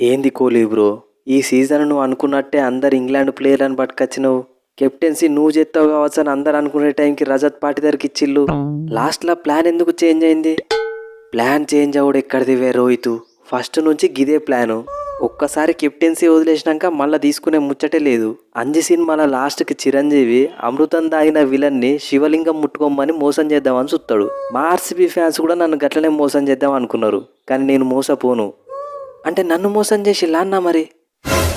ఏంది కోహ్లీ బ్రో? ఈ సీజన్ నువ్వు అనుకున్నట్టే అందరు ఇంగ్లాండ్ ప్లేయర్లను పట్టుకొచ్చినావు. కెప్టెన్సీ నువ్వు చేస్తావు కావచ్చు అని అందరు అనుకునే టైంకి రజత్ పాటిదార్కి ఇచ్చిల్లు లాస్ట్లో ప్లాన్ ఎందుకు చేంజ్ అయింది? ప్లాన్ చేంజ్ అవ్వడు ఎక్కడిదివే రోహిత్? ఫస్ట్ నుంచి గిదే ప్లాను. ఒక్కసారి కెప్టెన్సీ వదిలేసినాక మళ్ళీ తీసుకునే ముచ్చటే లేదు. అంజి సినిమాల లాస్ట్కి చిరంజీవి అమృతం దాగిన విలన్ని శివలింగం ముట్టుకోమని మోసం చేద్దామని చూస్తాడు మా ఆర్సీబీ ఫ్యాన్స్ కూడా నన్ను గట్లనే మోసం చేద్దాం అనుకున్నారు. కానీ నేను మోసపోను. అంటే నన్ను మోసం చేసి అన్నా మరి?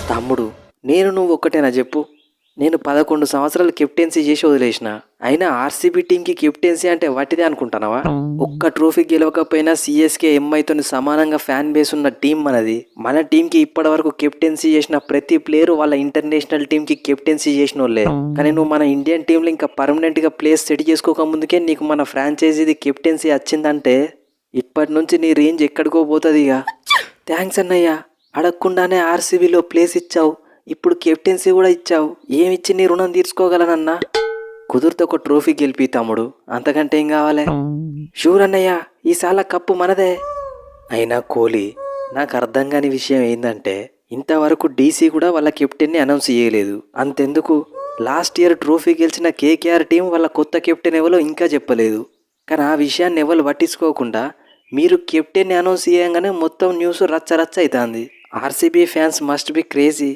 తమ్ముడు నేను నువ్వు ఒక్కటేనా చెప్పు? నేను పదకొండు సంవత్సరాలు కెప్టెన్సీ చేసి వదిలేసిన. అయినా ఆర్సీబీ టీంకి కెప్టెన్సీ అంటే వట్టిదే అనుకుంటున్నావా ఒక్క ట్రోఫీ గెలవకపోయినా సిఎస్కే ఎంఐతో సమానంగా ఫ్యాన్ బేస్ ఉన్న టీం మనది. మన టీంకి ఇప్పటి వరకు కెప్టెన్సీ చేసిన ప్రతి ప్లేయర్ వాళ్ళ ఇంటర్నేషనల్ టీంకి కెప్టెన్సీ చేసిన వాళ్ళే కానీ నువ్వు మన ఇండియన్ టీంలో ఇంకా పర్మనెంట్గా ప్లేస్ సెట్ చేసుకోక ముందుకే నీకు మన ఫ్రాంచైజీది కెప్టెన్సీ వచ్చిందంటే ఇప్పటి నుంచి నీ రేంజ్ ఎక్కడికో పోతుంది ఇక థ్యాంక్స్ అన్నయ్య. అడగకుండానే ఆర్సీబీలో ప్లేస్ ఇచ్చావు. ఇప్పుడు కెప్టెన్సీ కూడా ఇచ్చావు. ఏమిచ్చి నీ రుణం తీర్చుకోగలనన్నా? కుదిరితే ఒక ట్రోఫీ గెలిపి తమ్ముడు. అంతకంటే ఏం కావాలి? షూర్ అన్నయ్య. ఈసాల కప్పు మనదే. అయినా కోహ్లీ నాకు అర్థం కాని విషయం ఏంటంటే ఇంతవరకు డీసీ కూడా వాళ్ళ కెప్టెన్ని అనౌన్స్ చేయలేదు. అంతెందుకు? లాస్ట్ ఇయర్ ట్రోఫీ గెలిచిన కేకేఆర్ టీం వాళ్ళ కొత్త కెప్టెన్ ఎవరో ఇంకా చెప్పలేదు. కానీ ఆ విషయాన్ని ఎవరు పట్టించుకోకుండా మీరు కెప్టెన్ అనౌన్స్ చేయగానే మొత్తం న్యూస్ రచ్చ రచ్చ అవుతుంది RCB fans must be crazy.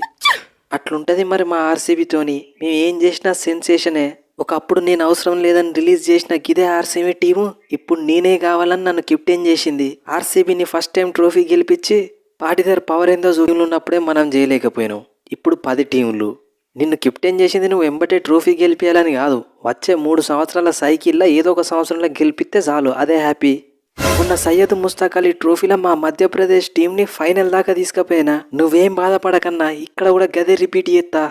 అట్లుంటుంది మరి మా ఆర్సీబీతోని మేము ఏం చేసినా సెన్సేషనే. ఒకప్పుడు నేను అవసరం లేదని రిలీజ్ చేసిన గిదే ఆర్సీబీ టీము. ఇప్పుడు నేనే కావాలని నన్ను కెప్టెన్ చేసింది. ఆర్సీబీని ఫస్ట్ టైం ట్రోఫీ గెలిపించి పాటిదార్ పవర్ ఏందో జూన్లు ఉన్నప్పుడే మనం చేయలేకపోయినాం ఇప్పుడు పది టీంలు నిన్ను కెప్టెన్ చేసింది నువ్వు వెంబటే ట్రోఫీ గెలిపించాలని కాదు. వచ్చే మూడు సంవత్సరాల సైకిల్లో ఏదో ఒక సంవత్సరంలో గెలిపిస్తే చాలు. అదే హ్యాపీ. మొన్న సయ్యద్ ముస్తాక్ అలీ ట్రోఫీలో మా మధ్యప్రదేశ్ టీంని ఫైనల్ దాకా తీసుకుపోయినా నువ్వేం బాధపడకన్నా ఇక్కడ కూడా గదే రిపీట్ చేస్తా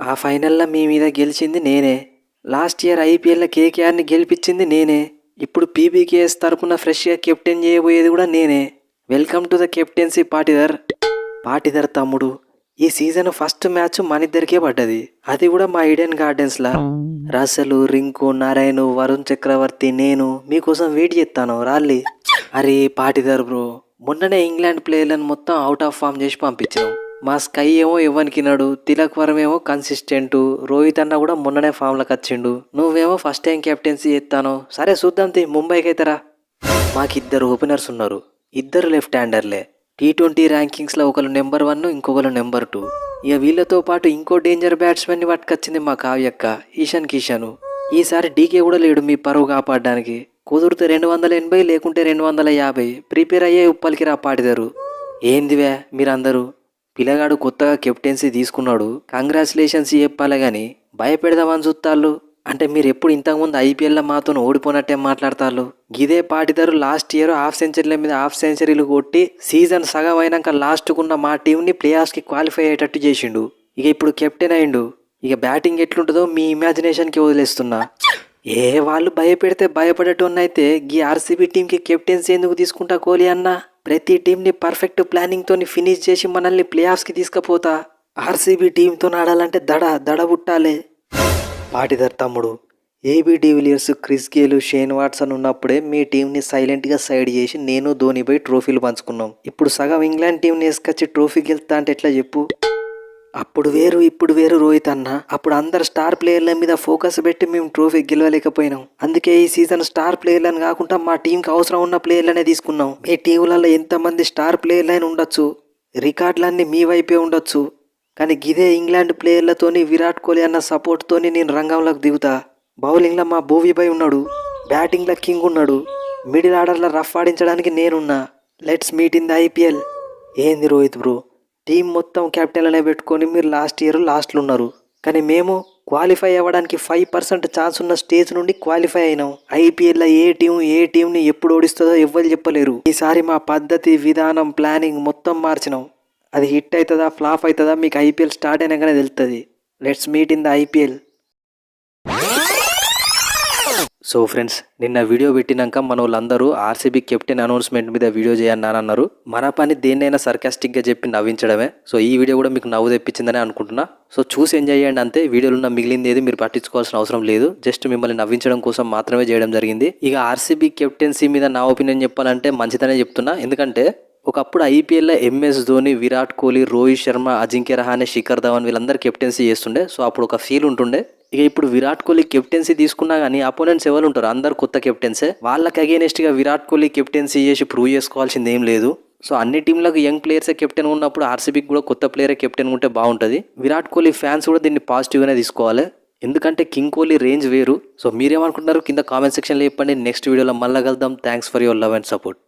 ఆ ఫైనల్లో మీ మీద గెలిచింది నేనే. లాస్ట్ ఇయర్ ఐపీఎల్లో కేకేఆర్ని గెలిపించింది నేనే. ఇప్పుడు పీబీకేఎస్ తరపున ఫ్రెష్గా కెప్టెన్ చేయబోయేది కూడా నేనే. Welcome to the captaincy Patidar. Patidar తమ్ముడు. ఈ సీజన్ ఫస్ట్ మ్యాచ్ మన ఇద్దరికే పడ్డది. అది కూడా మా ఈడెన్ గార్డెన్స్లా రసలు రింకు నారాయణ వరుణ్ చక్రవర్తి నేను మీకోసం వెయిట్ చేస్తాను రాళ్ళి అరే పాటిదారు బ్రో. మొన్ననే ఇంగ్లాండ్ ప్లేయర్లను మొత్తం అవుట్ ఆఫ్ ఫామ్ చేసి పంపించాం మా స్కై ఏమో ఇవ్వనికినాడు తిలక్ వరం ఏమో కన్సిస్టెంట్ రోహిత్ అన్న కూడా మొన్ననే ఫామ్లోకి వచ్చిండు. నువ్వేమో ఫస్ట్ టైం కెప్టెన్సీ ఎత్తాను సరే చూద్దాం తి ముంబైకి అయితేరా మాకిద్దరు ఓపెనర్స్ ఉన్నారు. ఇద్దరు లెఫ్ట్ హ్యాండర్లే టీ ట్వంటీ ర్యాంకింగ్స్లో ఒకరు నెంబర్ వన్ ఇంకొకరు నెంబర్ టూ ఇక వీళ్ళతో పాటు ఇంకో డేంజర్ బ్యాట్స్మెన్ని పట్టుకొచ్చింది మా కావ్యక్క ఈశాన్ కిషాను. ఈసారి డీకే కూడా లేడు మీ పరువు కాపాడడానికి. కుదిరితే రెండు వందల ఎనభై లేకుంటే రెండు వందల యాభై. ప్రిపేర్ అయ్యే ఉప్పలికి రా పాడిదారు. ఏందివే మీరందరూ? పిల్లగాడు కొత్తగా కెప్టెన్సీ తీసుకున్నాడు. కంగ్రాచులేషన్స్ చెప్పాలి కానీ భయపెడదామని చూస్తాళ్ళు అంటే మీరు ఎప్పుడు ఇంతకుముందు ఐపీఎల్లో మాతో ఓడిపోయినట్టే మాట్లాడతారు గిదే పాటిదారు లాస్ట్ ఇయర్ హాఫ్ సెంచరీల మీద హాఫ్ సెంచరీలు కొట్టి సీజన్ సగం అయినాక లాస్ట్కున్న మా టీంని ప్లేయర్స్కి క్వాలిఫై అయ్యేటట్టు చేసిండు. ఇక ఇప్పుడు కెప్టెన్ అయిండు. ఇక బ్యాటింగ్ ఎట్లుంటుందో మీ ఇమాజినేషన్కి వదిలేస్తున్నా. ఏ వాళ్ళు భయపెడితే భయపడేటోన్నైతే గీ ఆర్సీబీ టీంకి కెప్టెన్సీ ఎందుకు తీసుకుంటా కోహ్లీ అన్న? ప్రతి టీంని పర్ఫెక్ట్ ప్లానింగ్తో ఫినిష్ చేసి మనల్ని ప్లేయర్స్కి తీసుకుపోతా? ఆర్సీబీ టీంతో ఆడాలంటే దడ దడ పుట్టాలి. పాటిదర్ తమ్ముడు. AB de Villiers Chris Gayle Shane Watson ఉన్నప్పుడే మీ టీంని సైలెంట్గా సైడ్ చేసి నేను ధోనిపై ట్రోఫీలు పంచుకున్నాం. ఇప్పుడు సగం ఇంగ్లాండ్ టీంని వేసుకొచ్చి ట్రోఫీ గెలుస్తా అంటే ఎట్లా చెప్పు? అప్పుడు వేరు ఇప్పుడు వేరు రోహిత్ అన్న. అప్పుడు అందరు స్టార్ ప్లేయర్ల మీద ఫోకస్ పెట్టి మేము ట్రోఫీ గెలవలేకపోయినాం. అందుకే ఈ సీజన్ స్టార్ ప్లేయర్లను కాకుండా మా టీంకి అవసరం ఉన్న ప్లేయర్లనే తీసుకున్నాం. మీ టీంలలో ఎంతమంది స్టార్ ప్లేయర్లైన ఉండొచ్చు. రికార్డులన్నీ మీ వైపే ఉండొచ్చు. కానీ గిదే ఇంగ్లాండ్ ప్లేయర్లతోని విరాట్ కోహ్లీ అన్న సపోర్ట్తోని నేను రంగంలోకి దిగుతా. బౌలింగ్లో మా భూవీభాయ్ ఉన్నాడు. బ్యాటింగ్లో కింగ్ ఉన్నాడు. మిడిల్ ఆర్డర్లో రఫ్ ఆడించడానికి నేనున్నా. Let's meet in the IPL ఏంది రోహిత్ బ్రో? టీం మొత్తం క్యాప్టెన్లనే పెట్టుకొని మీరు లాస్ట్ ఇయర్ లాస్ట్లో ఉన్నారు కానీ మేము క్వాలిఫై అవ్వడానికి ఫైవ్ పర్సెంట్ ఛాన్స్ ఉన్న స్టేజ్ నుండి క్వాలిఫై అయినాం. ఐపీఎల్లో ఏ టీం ఏ టీంని ఎప్పుడు ఓడిస్తుందో ఎవ్వరు చెప్పలేరు. ఈసారి మా పద్ధతి విధానం ప్లానింగ్ మొత్తం మార్చినాం. అది హిట్ అవుతుందా ఫ్లాప్ అవుతుందా మీకు ఐపీఎల్ స్టార్ట్ అయినాకనే తెలుస్తుంది let's meet in the IPL so friends నిన్న వీడియో పెట్టినాక మన వాళ్ళందరూ ఆర్సీబీ కెప్టెన్ అనౌన్స్మెంట్ మీద వీడియో చేయన్నాను అన్నారు మన పని దేన్నైనా సర్కాస్టిక్గా చెప్పి నవ్వించడమే. సో ఈ వీడియో కూడా మీకు నవ్వు తెప్పించిందని అనుకుంటున్నా. సో చూసి ఎంజాయ్ చేయండి అంతే. వీడియోలో ఉన్న మిగిలింది ఏది మీరు పట్టించుకోవాల్సిన అవసరం లేదు. జస్ట్ మిమ్మల్ని నవ్వించడం కోసం మాత్రమే చేయడం జరిగింది. ఇక ఆర్సీబీ కెప్టెన్సీ మీద నా ఒపీనియన్ చెప్పాలంటే మంచిదనే చెప్తున్నా. ఎందుకంటే ఒకప్పుడు ఐపీఎల్లో ఎంఎస్ ధోని విరాట్ కోహ్లీ రోహిత్ శర్మ అజింక్య రహానే శిఖర్ ధవన్ వీళ్ళందరూ కెప్టెన్సీ చేస్తుండే. సో అప్పుడు ఒక ఫీల్ ఉంటుండే. ఇక ఇప్పుడు విరాట్ కోహ్లీ కెప్టెన్సీ తీసుకున్నా కానీ అపోనెంట్స్ ఎవరు ఉంటారు? అందరు కొత్త కెప్టెన్సే. వాళ్ళకి అగేనెస్ట్గా విరాట్ కోహ్లీ కెప్టెన్సీ చేసి ప్రూవ్ చేసుకోవాల్సింది ఏం లేదు. సో అన్ని టీంలకు యంగ్ ప్లేయర్సే కెప్టెన్ ఉన్నప్పుడు ఆర్సీబీకి కూడా కొత్త ప్లేయరే కెప్టెన్ ఉంటే బాగుంటుంది. విరాట్ కోహ్లీ ఫ్యాన్స్ కూడా దీన్ని పాజిటివ్గానే తీసుకోవాలి. ఎందుకంటే కింగ్ కోహ్లీ రేంజ్ వేరు. సో మీరేమనుకుంటున్నారు? కింద కామెంట్ సెక్షన్లో చెప్పండి. నెక్స్ట్ వీడియోలో మళ్ళీ కలుద్దాం. Thanks for your love and support